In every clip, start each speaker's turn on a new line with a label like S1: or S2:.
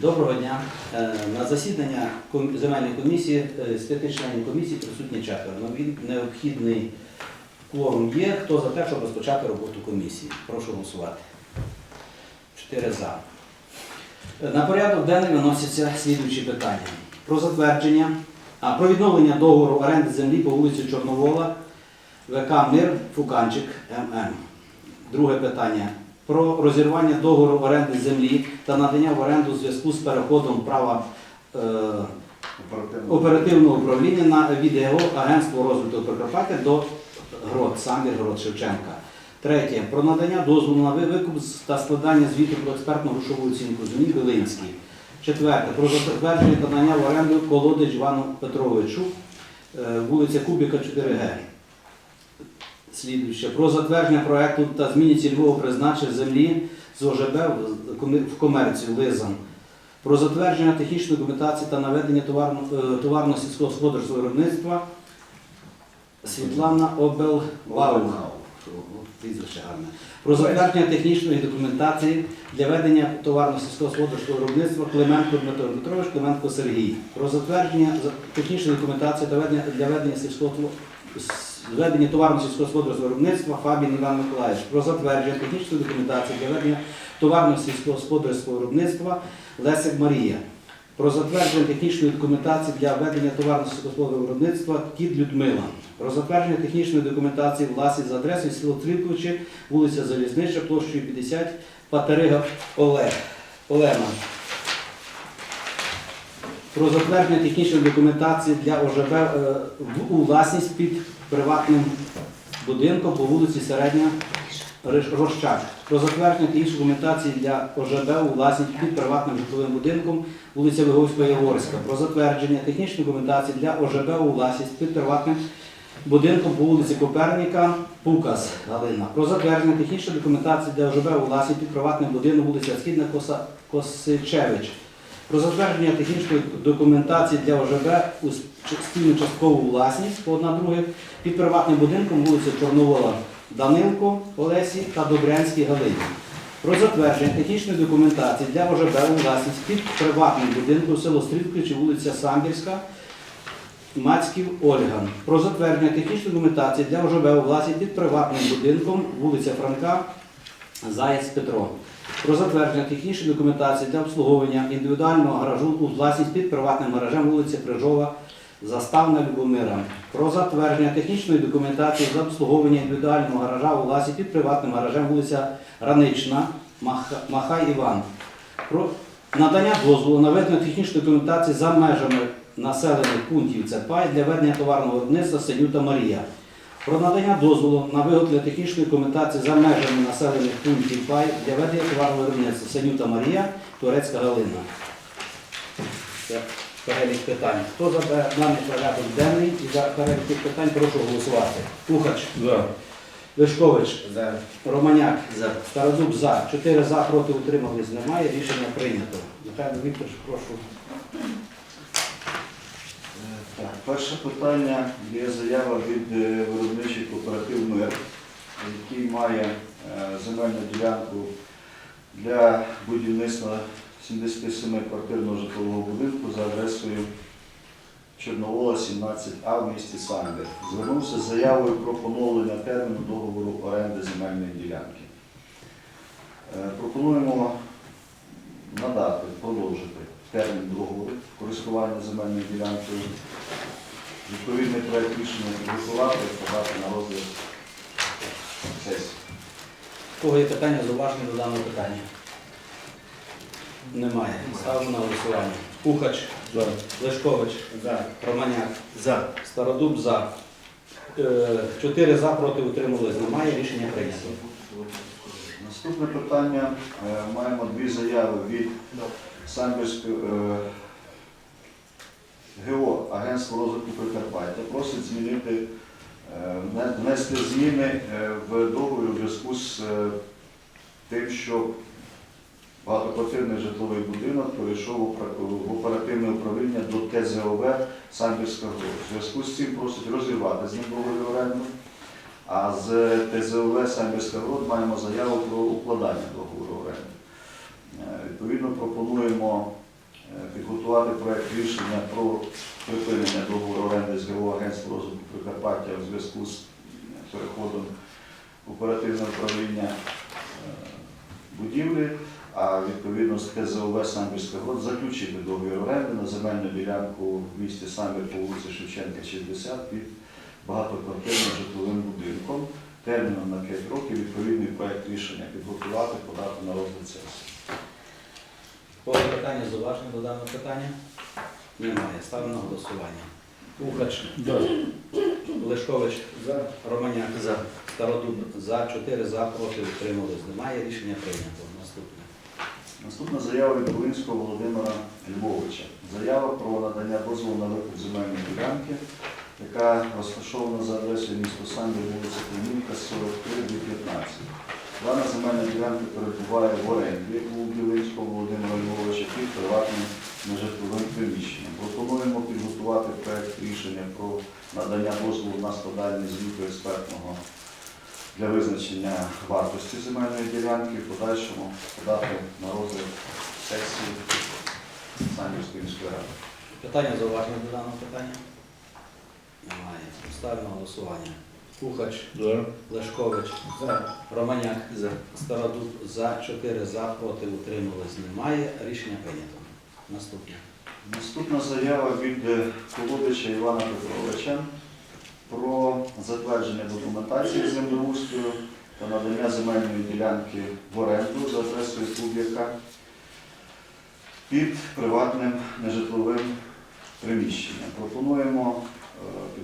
S1: Доброго дня. Е, На засідання земельної комісії е, з п'яти членів комісії присутні четверо. Необхідний кворум є. Хто за те, щоб розпочати роботу комісії? Прошу голосувати. Чотири за. Е, На порядок денний виносяться слідуючі питання. Про затвердження, а про відновлення договору оренди землі по вулиці Чорновола, ВК Мир, Фуканчик ММ. Друге питання. Про розірвання договору оренди землі та надання в оренду у зв'язку з переходом права е, оперативного управління на від Агентство розвитку Прикарпаття до ГРОД, Самбір Грод Шевченка. Третє. Про надання дозволу на викуп та складання звіту про експертну грошову оцінку землі Білинській. Четверте. Про затвердження та надання в оренду колодич Івану Петровичу, е, вулиця Кубіка 4Г. Слідуюче. Про затвердження проекту та зміні цільового призначення землі з ОЖБ в комерцію Лизан. Про затвердження технічної документації та наведення товарно- е, товарно-сільськогосподарського виробництва Світлана Обелбау. Прізвище гарне. Про затвердження технічної документації для ведення товарно-сільськогосподарського виробництва Клименко Дмитро Петрович, Клименко Сергій. Про затвердження технічної документації для ведення сільського Зведення товарно-сільськогосподарського виробництва Фабін Іван Миколаївич про затвердження технічної документації для ведення товарно-сільськогосподарського виробництва Лесик Марія. Про затвердження технічної документації для ведення товарно-сільськогосподарського виробництва Кіт Людмила. Про затвердження технічної документації власність за адресою село Трипковичі, вулиця Залізнича, площею 50, Патерига Олег. Олена. Про затвердження технічної документації для ОЖБ е, у власність під приватним будинком по вулиці Середня Рощак. Про затвердження технічної документації для ОЖБ у власність під приватним житловим будинком вулиця Виговська Яворська. Про затвердження технічної документації для ОЖБ у власність під приватним будинком по вулиці Коперніка Пукас Галина. Про затвердження технічної документації для ОЖБ у власність під приватним будинком вулиця Східна Косичевич. Про затвердження технічної документації для ОЖБ у спільну часткову власність по одна друге під приватним будинком вулиця Чорновола Данилко Олесі та Добрянській Галині. Про затвердження технічної документації для ОЖБ у власність під приватним будинком село Стрілковичі, вулиця Самбірська, Мацьків Ольга. Про затвердження технічної документації для ОЖБ у власність під приватним будинком вулиця Франка, Заєць Петро. Про затвердження технічної документації для обслуговування індивідуального гаражу у власність під приватним гаражем вулиця Крижова, Заставна Любомира. Про затвердження технічної документації для обслуговування індивідуального гаража у власність під приватним гаражем вулиця Ранична, Махай Іван. Про надання дозволу на ведення технічної документації за межами населених пунктів ЦПА для ведення товарного виробництва Синюта Марія. Про надання дозволу на виготовлення технічної документації за межами населених пунктів ПАЙ для ведення товарного виробництва Синюта Марія, Турецька Галина. Це перелік питань. Хто за даний порядок денний і за перелік тих питань прошу голосувати. Кухач,
S2: За.
S1: Вишкович,
S2: За.
S1: Романяк, Стародуб за. Чотири за, проти утримались немає. Рішення прийнято. Михайло Вікторович, прошу.
S3: Так, перше питання є заява від е, виробничих кооператив «Мир», який має е, земельну ділянку для будівництва 77-квартирного житлового будинку за адресою Чорновола, 17А в місті Самбір. Звернувся з заявою про поновлення терміну договору оренди земельної ділянки. Е, Пропонуємо надати, продовжити термін договору користування земельною ділянкою. Відповідний проект рішення підготувати і подати на розгляд сесії.
S1: Кого є питання, зауваження до даного питання? Немає. Ставимо на голосування. Кухач,
S2: За.
S1: Лешкович,
S2: За.
S1: Романяк,
S2: За.
S1: Стародуб за. Е, Чотири за, проти утримались немає. Рішення прийнято.
S3: Наступне питання. Е, Маємо дві заяви від Самбірської е, ГО Агентства розвитку Прикарпаття. Просить змінити, е, внести зміни е, в договір у зв'язку з тим, що багатоквартирний житловий будинок перейшов в оперативне управління до ТЗОВ Самбірська ГО. У зв'язку з цим просить розірвати з ним договір оренду. А з ТЗОВ Самбірська ГО маємо заяву про укладання договору оренди. Відповідно, пропонуємо підготувати проект рішення про припинення договору оренди з ГО Агентства розвитку Прикарпаття у зв'язку з переходом оперативного управління е, будівлі, а відповідно з КЗОВ Самбірська град заключити договір оренди на земельну ділянку в місті Самбір по вулиці Шевченка, 60 під багатоквартирним житловим будинком терміном на 5 років відповідний проект рішення підготувати, подати на розгляд сесії.
S1: Кого питання, зауваження до даного питання? Немає. Ставимо на голосування. Ухач, Лешкович, Романяк, за. Стародуб за, 4 за, проти, утримались. Немає. Рішення прийнято. Наступне.
S3: Наступна заява від Волинського Володимира Львовича. Заява про надання дозволу на викуп земельної ділянки, яка розташована за адресою місто Самбір, вулиця Климінка, 43 15. Дана земельна ділянка перебуває в оренді у Білинського Володимира Львовича під приватним нежитловим приміщенням. Пропонуємо підготувати проект рішення про надання дозволу на складання звіту експертного для визначення вартості земельної ділянки, в подальшому подати на розгляд сесії Самбірської міської ради.
S1: Питання, зауваження до даного питання? Немає. Ставимо на голосування. Ухач, Лешкович, Романяк, За. Стародуб за, 4 за, проти, утримались. Немає. Рішення прийнято. Наступне.
S3: Наступна заява від е, Колодича Івана Петровича про затвердження документації землеустрою та надання земельної ділянки в оренду за адресою Куб'яка під приватним нежитловим приміщенням. Пропонуємо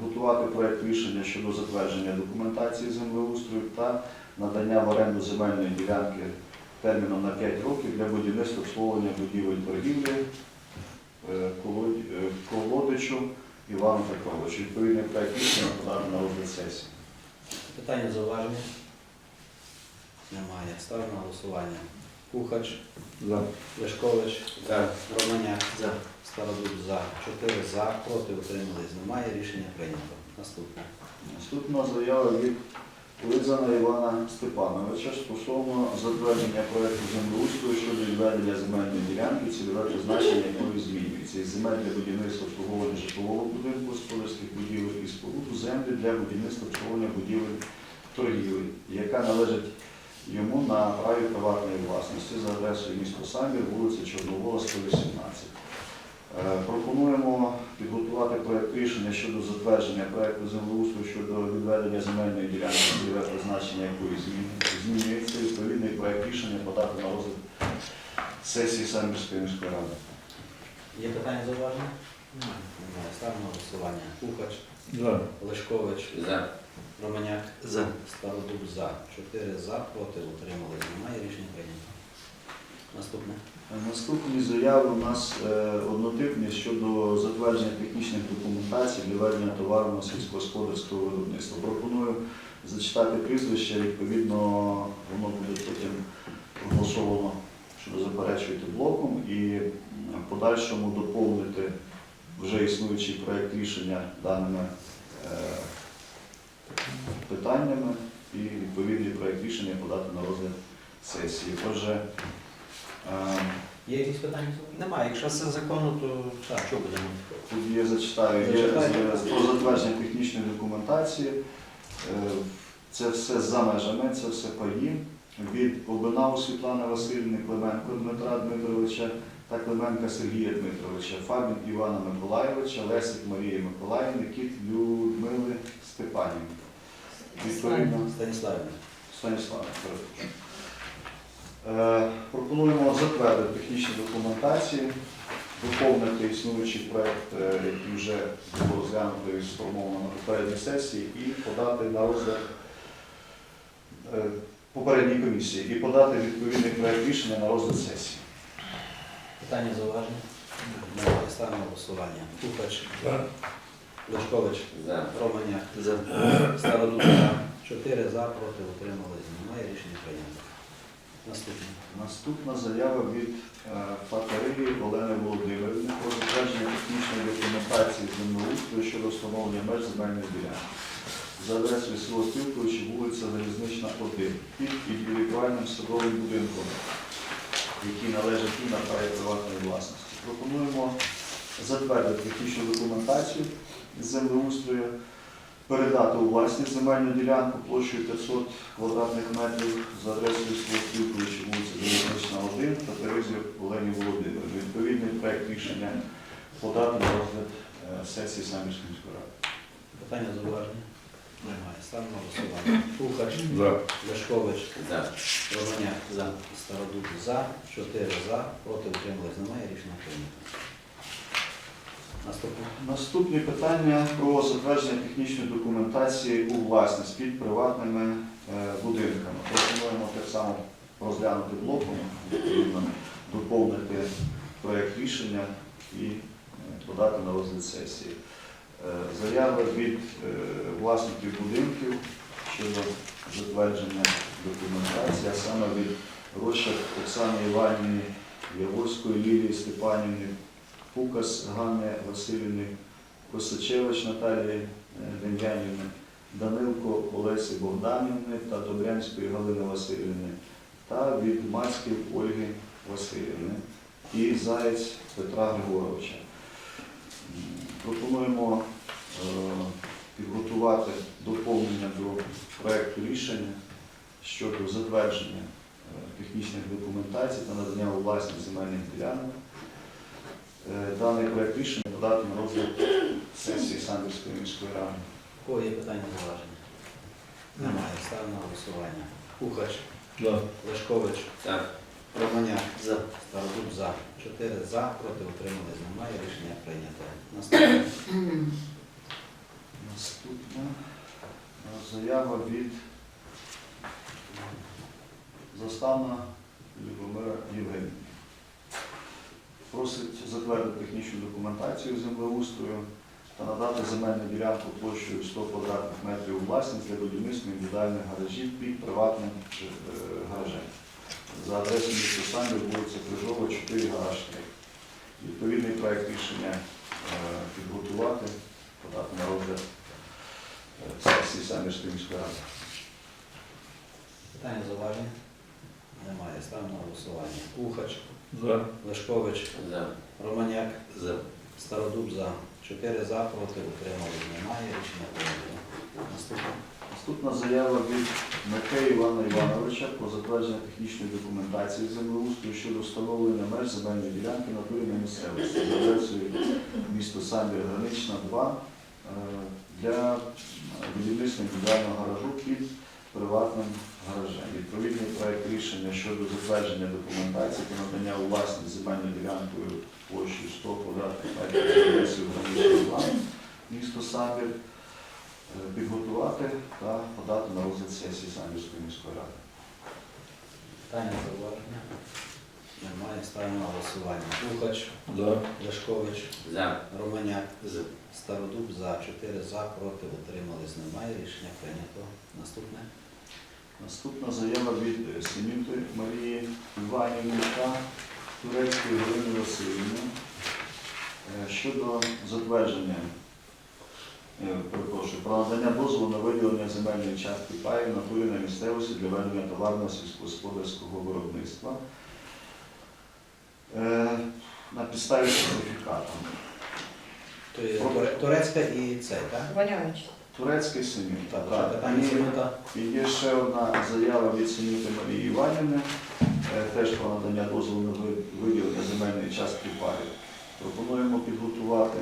S3: підготувати проект рішення щодо затвердження документації землеустрою та надання в оренду земельної ділянки терміном на 5 років для будівництва обслуговування будівель торгівлі е, е, Колодичу Івану Петровичу. Відповідний проект рішення подати на розгляд сесії.
S1: Питання, зауваження? Немає. Ставимо на голосування. Ухач, Лешкович, Романяк, Стародуб за, 4 за, проти, утримались. Немає. Рішення прийнято. Наступне.
S3: Наступна заява від Лизана Івана Степановича стосовно затвердження проекту землеустрою щодо відведення земельної ділянки, цільове призначення якої змінюється із земель для будівництва обслуговування житлового будинку, господарських будівель і споруд землі для будівництва обслуговування будівель торгівлі, яка належить йому на праві приватної власності за адресою місто Самбір, вулиця Чорновола, 118. Е, Пропонуємо підготувати проект рішення щодо затвердження проекту землеустрою щодо відведення земельної ділянки, цільове призначення якої змінюється. Відповідний проект рішення подати на розгляд сесії Самбірської міської ради.
S1: Є питання, зауваження? Немає. Ставимо на голосування. Ухач, Лешкович, Романяк, Стародуб за, 4 за, проти, утримались. Немає. Рішення прийнято. Наступне.
S3: Наступні заяви у нас е, однотипні щодо затвердження технічних документацій для ведення товарного сільськогосподарського виробництва. Пропоную зачитати прізвище, відповідно, воно буде потім проголосовано, що ви заперечуєте блоком, і в подальшому доповнити вже існуючий проект рішення даними е, питаннями і відповідний проект рішення подати на розгляд сесії. Отже, е,
S1: Є якісь питання?
S2: Немає, якщо це законно, то
S1: Так.
S2: що будемо?
S3: Тут є, зачитаю, є
S1: Зачитайте.
S3: з- про затвердження технічної документації. Е, Це все за межами, це все паї. Від Обинау Світлани Васильівни, Клименко Дмитра Дмитровича та Клименка Сергія Дмитровича, Фабін Івана Миколайовича, Лесик Марії Миколаївни, Кіт Людмили Степанівни. Відповідно,
S1: Станіславівна.
S3: Станіслав, перепрошую. Е, Пропонуємо затвердити технічні документації, доповнити існуючий проект, е, який вже було розглянуто і сформовано на попередній сесії, і подати на розгляд е, попередній комісії, і подати відповідний проект рішення на розгляд сесії.
S1: Питання, зауваження? Ставимо голосування. Ухач, Лешкович, Романяк, Стародуб за, 4 за, проти, утримались. Немає. Рішення прийнято.
S3: Наступна заява від е, Олени Володимирівни про затвердження технічної документації землеустрою щодо встановлення меж земельної ділянки. За адресою село Спілковичі, вулиця Залізнична 1, під індивідуальним садовим будинком, який належить і на праві приватної власності. Пропонуємо затвердити технічну документацію землеустрою, передати у власність земельну ділянку площею 500 квадратних метрів за адресою Свостюковича, вулиця Залізнична 1 та Терезію Олені Володимирівні. Відповідний проект рішення подати на розгляд е, сесії Самірської міської ради.
S1: Питання зауваження? Немає. Ставимо голосування. Кухач,
S4: За.
S1: Ляшкович, Романяк, за. Стародуб за. Чотири за. Проти утримались немає. Рішення прийнято. Наступне.
S3: Питання про затвердження технічної документації у власність під приватними е, будинками. Пропонуємо так само розглянути блоком, доповнити проєкт рішення і е, подати на розгляд сесії. Е, Заяви від е, власників будинків щодо затвердження документації, а саме від Рощак Оксани Іванівни, Яворської Лілії Степанівни, Фукас Ганни Васильівни, Косачевич Наталії е, Дем'янівни, Данилко Олесі Богданівни та Добрянської Галини Васильівни та від Мацьків Ольги Васильівни і Заєць Петра Григоровича. Пропонуємо е, підготувати доповнення до проекту рішення щодо затвердження е, технічних документацій та надання у власність земельних ділянок. Е, Даний проект рішення подати на розгляд сесії Самбірської міської ради.
S1: У кого є питання зауваження? Немає. Ставимо на голосування. Кухач,
S4: За.
S1: Ляшкович, Романяк, за. Стародуб за. Чотири за. Проти утримались немає. Рішення прийнято. Наступне.
S3: Наступна заява від Заставна Любомира Євгенія. Просить затвердити технічну документацію землеустрою та надати земельну ділянку площею 100 квадратних метрів у власність для будівництва індивідуальних гаражів під приватним е, гаражем. За адресою міста Самбір, вулиця Крижова, 4 гараж 3. Відповідний проект рішення е, підготувати, подати на розгляд е, сесії Самбірської міської ради.
S1: Питання зауваження? Немає. Ставимо на голосування. Кухач,
S4: За.
S1: Лешкович,
S2: За.
S1: Романяк, Стародуб за. Чотири за, проти утримались немає. Рішення прийнято. Наступне.
S3: Наступна заява від Михайла Івана Івановича про затвердження технічної документації землеустрою щодо встановлення меж земельної ділянки на турі на місцевості адресою місто Самбір Гранична 2 е, для будівництва індивідуального гаражу під приватним гаражем. Відповідний проект рішення щодо затвердження документації та надання у власність земельною ділянкою площею 100 квадратних метрів за Гранична 2 місто Самбір е, підготувати та подати на розгляд сесії Самбірської міської ради.
S1: Питання зауваження? Немає. Ставимо на голосування. Кухач,
S4: За.
S1: Ляшкович,
S2: За.
S1: Романяк, Стародуб за. Чотири за, проти утримались немає. Рішення прийнято. Наступне.
S3: Наступна заява від е, Синюти Марії Іванівни та Турецької Галини Васильівни е, щодо затвердження, е, перепрошую, про надання дозволу на виділення земельної частки паїв на турі на місцевості для ведення товарного сільськогосподарського виробництва е, на підставі сертифікату.
S1: Турецька і цей, так?
S5: Воняючи.
S3: Турецький Синюта.
S1: Так,
S3: так.
S1: питання
S3: І- є ще одна заява від Синюти Марії Іванівни, е, теж про надання дозволу на ви- виділення земельної частки паїв. Пропонуємо підготувати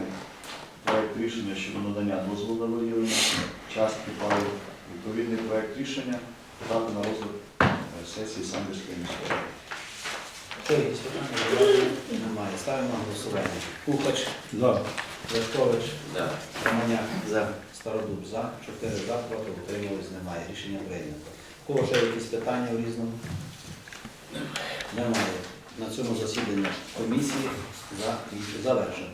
S3: проект рішення щодо надання дозволу на виділення частки паїв. Відповідний проект рішення подати на розгляд е, сесії Самбірської міської ради.
S1: Немає. Ставимо голосування. Кухач,
S4: За.
S1: Ляшкович,
S2: За.
S1: Романяк, за. Стародуб за. Чотири за, проти утримались немає. Рішення прийнято. Кого ще якісь питання у різному? Немає. На цьому засіданні комісії за- завершено.